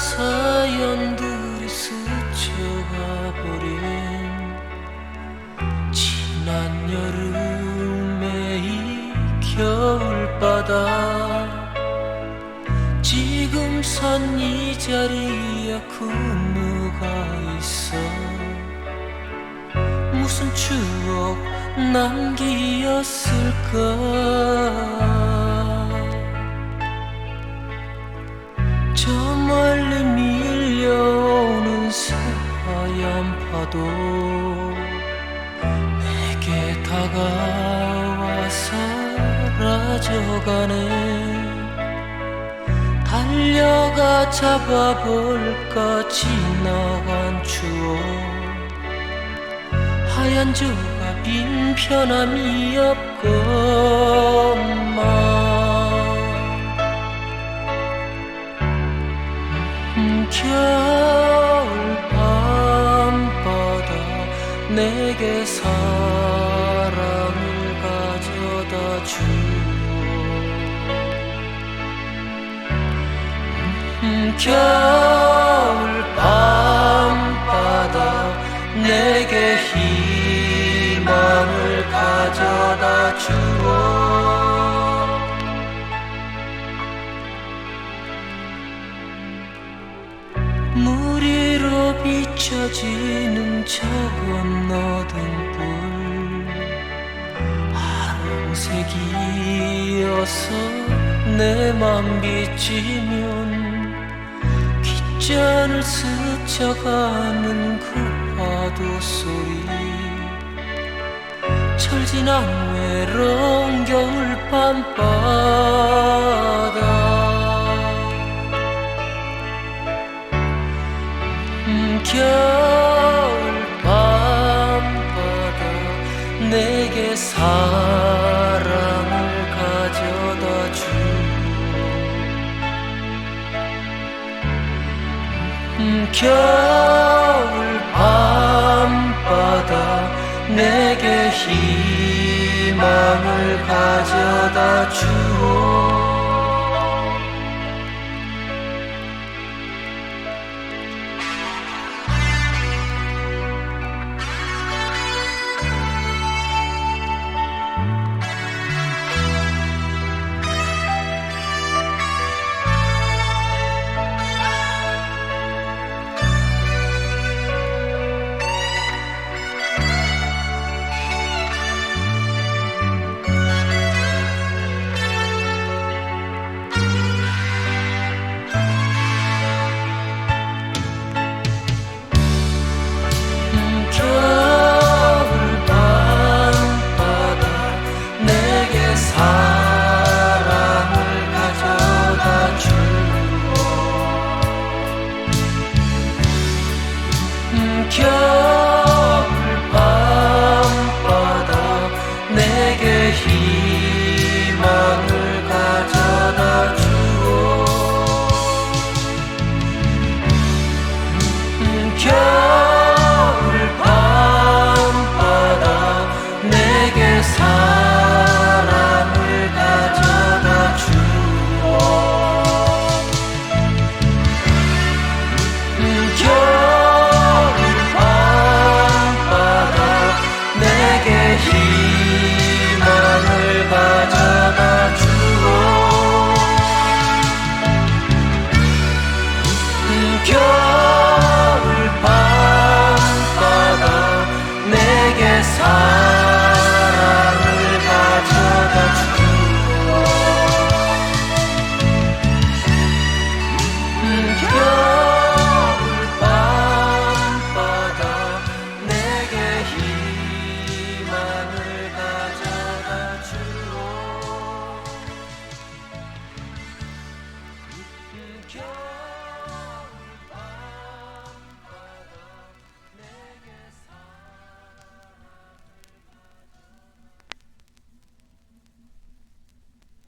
사연들이 스쳐가 버린 지난 여름에 이 겨울바다. 지금 선 이 자리에 그 무가 있어. 무슨 추억 남기었을까? 저 멀리 밀려오는 새하얀 파도 내게 다가와 사라져가네. 달려가 잡아볼까 지나간 추억. 하얀 조가 빈 편함이 없건만 겨울 밤바다 내게 사랑을 가져다 주오 음, 겨울 밤바다 내게 희망을 가져다 주오 물 위로 비춰지는 저 건너던 불 하얀색이어서 내맘 비치면 귓잔을 스쳐가는 그 파도 소리. 철진한 외로운 겨울 밤바다 음, 겨울 밤바다 내게 사랑을 가져다 주. 음, 겨울 밤바다 내게 희망을 가져다 주오